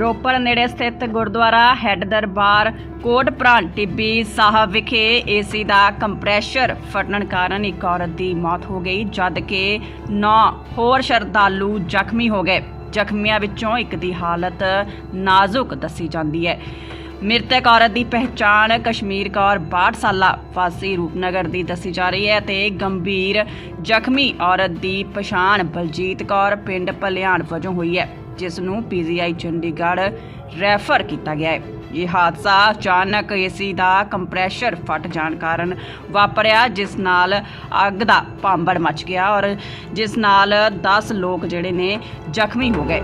ਰੋਪੜ ਨੇੜੇ ਸਥਿਤ ਗੁਰਦੁਆਰਾ ਹੈੱਡ ਦਰਬਾਰ ਕੋਟ ਪ੍ਰਾਨ ਟਿੱਬੀ ਸਾਹਿਬ ਵਿਖੇ ਏਸੀ ਦਾ ਕੰਪਰੈਸ਼ਰ ਫਟਣ ਕਾਰਨ ਇੱਕ ਔਰਤ ਦੀ ਮੌਤ ਹੋ ਗਈ ਜਦਕਿ 9 ਹੋਰ ਸ਼ਰਧਾਲੂ ਜ਼ਖਮੀ ਹੋ ਗਏ। ਜ਼ਖਮੀਆਂ ਵਿੱਚੋਂ ਇੱਕ ਦੀ ਹਾਲਤ ਨਾਜ਼ੁਕ ਦੱਸੀ ਜਾਂਦੀ ਹੈ। ਮ੍ਰਿਤਕ ਔਰਤ ਦੀ ਪਹਿਚਾਣ ਕਸ਼ਮੀਰ ਕੌਰ 62 ਸਾਲਾ ਵਾਸੀ ਰੂਪਨਗਰ ਦੀ ਦੱਸੀ ਜਾ ਰਹੀ ਹੈ ਤੇ ਗੰਭੀਰ ਜ਼ਖਮੀ ਔਰਤ ਦੀ ਪਛਾਣ ਬਲਜੀਤ ਕੌਰ ਪਿੰਡ ਭਲਿਆਣ ਵਜੋਂ ਹੋਈ ਹੈ, ਜਿਸ ਨੂੰ ਪੀਜੀਆਈ ਚੰਡੀਗੜ੍ਹ ਰੈਫਰ ਕੀਤਾ ਗਿਆ ਹੈ। ਇਹ ਹਾਦਸਾ ਅਚਾਨਕ ਏਸੀ ਦਾ ਕੰਪਰੈਸ਼ਰ ਫਟ ਜਾਣ ਕਾਰਨ ਵਾਪਰਿਆ, ਜਿਸ ਨਾਲ ਅੱਗ ਦਾ ਭਾਂਬੜ ਮਚ ਗਿਆ ਔਰ ਜਿਸ ਨਾਲ 10 ਲੋਕ ਜਿਹੜੇ ਨੇ ਜ਼ਖਮੀ ਹੋ ਗਏ।